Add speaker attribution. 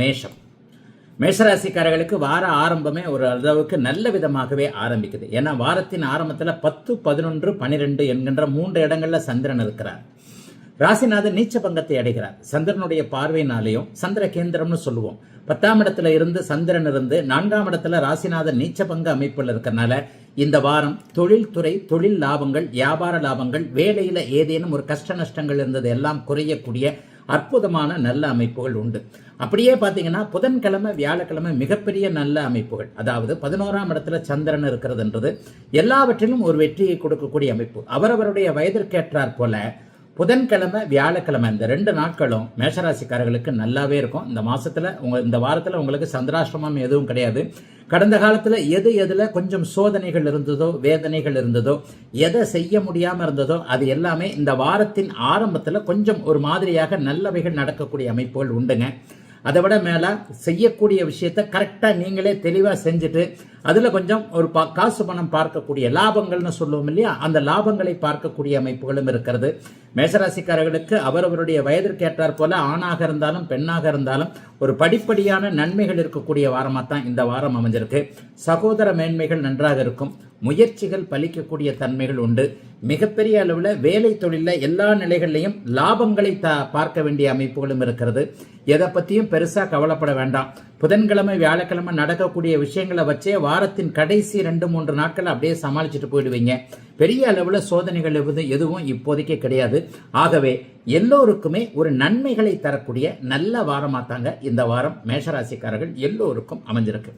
Speaker 1: மேஷம். மேஷராசிக்காரர்களுக்கு வார ஆரம்பமே ஒரு அளவுக்கு நல்ல விதமாகவே ஆரம்பிக்குது. ஏன்னா வாரத்தின் ஆரம்பத்தில் பத்து பதினொன்று பனிரெண்டு என்கின்ற மூன்று இடங்கள்ல சந்திரன் இருக்கிறார். ராசிநாதன் நீச்ச பங்கத்தை அடைகிறார். சந்திரனுடைய பார்வையினாலேயும் சந்திர கேந்திரம்னு சொல்லுவோம். பத்தாம் இடத்துல இருந்து சந்திரன் இருந்து நான்காம் இடத்துல ராசிநாதன் நீச்ச பங்க அமைப்பில் இருக்கிறனால இந்த வாரம் தொழில்துறை தொழில் லாபங்கள் வியாபார லாபங்கள் வேலையில் ஏதேனும் ஒரு கஷ்ட நஷ்டங்கள் இருந்தது எல்லாம் குறையக்கூடிய அற்புதமான நல்ல அமைப்புகள் உண்டு. அப்படியே பார்த்தீங்கன்னா புதன்கிழமை வியாழக்கிழமை மிகப்பெரிய நல்ல அமைப்புகள். அதாவது பதினோராம் இடத்துல சந்திரன் இருக்கிறதுன்றது எல்லாவற்றிலும் ஒரு வெற்றியை கொடுக்கக்கூடிய அமைப்பு. அவரவருடைய வயதிற்கேற்றார் போல புதன்கிழமை வியாழக்கிழமை இந்த ரெண்டு நாட்களும் மேஷராசிக்காரர்களுக்கு நல்லாவே இருக்கும். இந்த மாசத்துல உங்க இந்த வாரத்துல உங்களுக்கு சந்திராஷ்டிரமம் எதுவும் கிடையாது. கடந்த காலத்தில் எது எதில் கொஞ்சம் சோதனைகள் இருந்ததோ வேதனைகள் இருந்ததோ எதை செய்ய முடியாமல் இருந்ததோ அது எல்லாமே இந்த வாரத்தின் ஆரம்பத்தில் கொஞ்சம் ஒரு மாதிரியாக நல்லவைகள் நடக்கக்கூடிய அமைப்புகள் உண்டுங்க. அதை விட மேலே செய்யக்கூடிய விஷயத்த கரெக்டாக நீங்களே தெளிவாக செஞ்சுட்டு அதில் கொஞ்சம் ஒரு பா காசு பணம் பார்க்கக்கூடிய லாபங்கள்னு சொல்லுவோம் இல்லையா? அந்த லாபங்களை பார்க்கக்கூடிய அமைப்புகளும் இருக்கிறது. மேசராசிக்காரர்களுக்கு அவரவருடைய வயதிற்கேற்றார் போல ஆணாக இருந்தாலும் பெண்ணாக இருந்தாலும் ஒரு படிப்படியான நன்மைகள் இருக்கக்கூடிய வாரமாக தான் இந்த வாரம் அமைஞ்சிருக்கு. சகோதர மேன்மைகள் நன்றாக இருக்கும். முயற்சிகள் பலிக்கக்கூடிய தன்மைகள் உண்டு. மிகப்பெரிய அளவில் வேலை தொழிலில் எல்லா நிலைகள்லையும் லாபங்களை த பார்க்க வேண்டிய அமைப்புகளும் இருக்கிறது. எதை பற்றியும் பெருசாக கவலைப்பட வேண்டாம். புதன்கிழமை வியாழக்கிழமை நடக்கக்கூடிய விஷயங்களை வச்சே வாரத்தின் கடைசி ரெண்டு மூன்று நாட்கள் அப்படியே சமாளிச்சுட்டு போயிடுவீங்க. பெரிய அளவில் சோதனைகள் எதுவும் எதுவும் இப்போதைக்கு கிடையாது. ஆகவே எல்லோருக்குமே ஒரு நன்மைகளை தரக்கூடிய நல்ல வாரமாக தாங்க இந்த வாரம் மேஷராசிக்காரர்கள் எல்லோருக்கும் அமைஞ்சிருக்கு.